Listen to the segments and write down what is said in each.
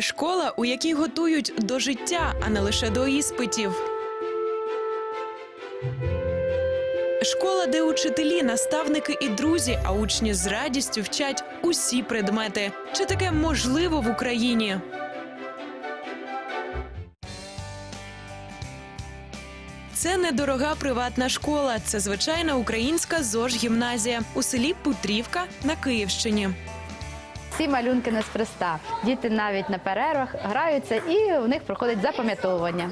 Школа, у якій готують до життя, а не лише до іспитів. Школа, де учителі, наставники і друзі, а учні з радістю вчать усі предмети. Чи таке можливо в Україні? Це недорога приватна школа. Це звичайна українська зож гімназія у селі Путрівка на Київщині. Ці малюнки неспроста. Діти навіть на перервах граються і у них проходить запам'ятовування.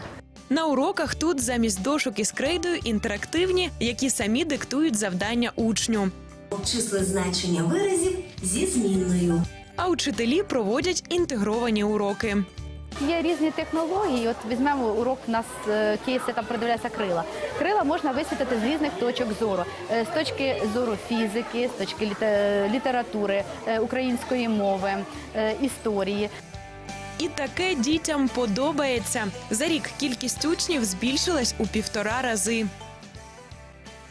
На уроках тут замість дошок із крейдою інтерактивні, які самі диктують завдання учню. Обчисли значення виразів зі змінною. А учителі проводять інтегровані уроки. Є різні технології. От візьмемо урок у нас е, кейси там продивляється крила. Крила можна висвітити з різних точок зору, Е, з точки зору фізики, з точки літе- літератури, е, української мови, історії. І таке дітям подобається. За рік кількість учнів збільшилась у півтора рази.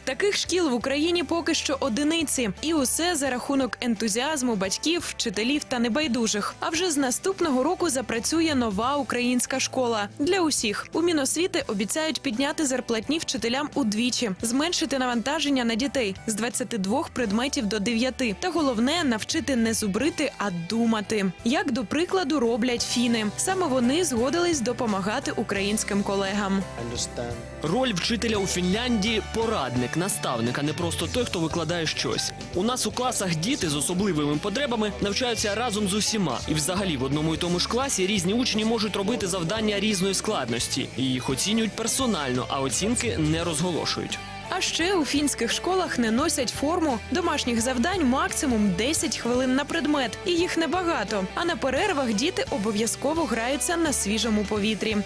Таких шкіл в Україні поки що одиниці, і усе за рахунок ентузіазму батьків, вчителів та небайдужих. А вже з наступного року запрацює нова українська школа для усіх. У Міносвіти обіцяють підняти зарплатні вчителям удвічі, зменшити навантаження на дітей з 22 предметів до 9. Та головне навчити не зубрити, а думати. Як до прикладу роблять фіни. Саме вони згодились допомагати українським колегам. Роль вчителя у Фінляндії порадник, наставник, а не просто той, хто викладає щось. У нас у класах діти з особливими потребами навчаються разом з усіма, і взагалі в одному і тому ж класі різні учні можуть робити завдання різної складності. І їх оцінюють персонально, а оцінки не розголошують. А ще у фінських школах не носять форму. Домашніх завдань максимум 10 хвилин на предмет, і їх небагато. А на перервах діти обов'язково граються на свіжому повітрі.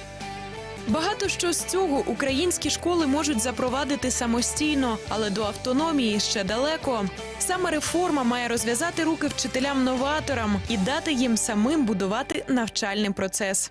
Багато що з цього українські школи можуть запровадити самостійно, але до автономії ще далеко. Саме реформа має розв'язати руки вчителям-новаторам і дати їм самим будувати навчальний процес.